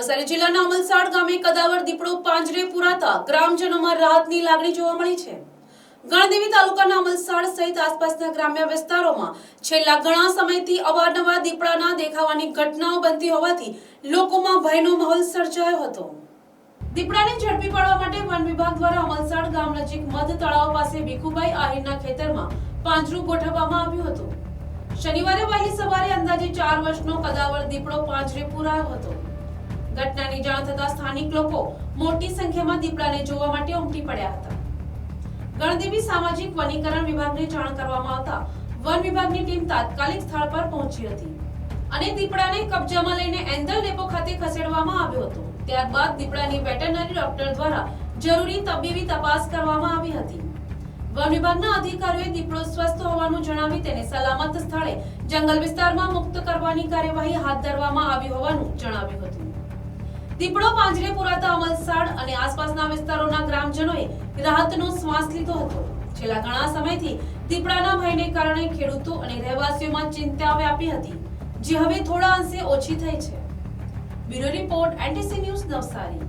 નવસારી જિલ્લાના અમલસાડ ગામે કદાવર દીપડો પાંજરે પુરાતા ગ્રામજનોમાં રાહતની લાગણી જોવા મળી છે. ગણદેવી તાલુકાના અમલસાડ સહિત આસપાસના ગ્રામ્ય વિસ્તારોમાં છેલ્લા ઘણા સમયથી અવારનવાર દીપડાના દેખાવાની ઘટનાઓ બનતી હોવાથી લોકોમાં ભયનો માહોલ સર્જાયો હતો. દીપડાને ઝડપી પાડવા માટે વન વિભાગ દ્વારા અમલસાડ ગામ નજીક મધ તળાવ પાસે ભીખુભાઈ આહિરના ખેતરમાં પાંજરું ગોઠવવામાં આવ્યું હતું. શનિવારે વહેલી સવારે અંદાજે ચાર વર્ષનો કદાવર દીપડો પાંજરે પુરાયો હતો. ઘટનાની જાણ થતાં સ્થાનિક લોકો મોટી સંખ્યામાં દીપડાને જોવા માટે ઉમટી પડ્યા હતા. ગણદેવી સામાજિક વનીકરણ વિભાગને જાણ કરવામાં આવતા વન વિભાગની ટીમ તાત્કાલિક સ્થળ પર પહોંચી હતી અને દીપડાને કબજામાં લઈને એન્ડલ ડેપો ખાતે ખસેડવામાં આવ્યો હતો. ત્યારબાદ દીપડાની વેટરનરી ડોક્ટર દ્વારા જરૂરી તબીબી તપાસ કરવામાં આવી હતી. વન વિભાગના અધિકારીઓએ દીપડો સ્વસ્થ હોવાનું જણાવી તેને સલામત સ્થળે જંગલ વિસ્તારમાં મુક્ત કરવાની કાર્યવાહી હાથ ધરવામાં આવી હોવાનું જણાવ્યું હતું. દીપડો, પાંજરે પુરાતા અમલસાડ અને આસપાસના વિસ્તારોના ગ્રામજનોએ રાહતનો શ્વાસ લીધો હતો. છેલ્લા ઘણા સમયથી દીપડાના ભયને કારણે ખેડૂતો અને રહેવાસીઓમાં ચિંતા વ્યાપી હતી, જે હવે થોડા અંશે ઓછી થઈ છે. Bureau report NTC news Navsari.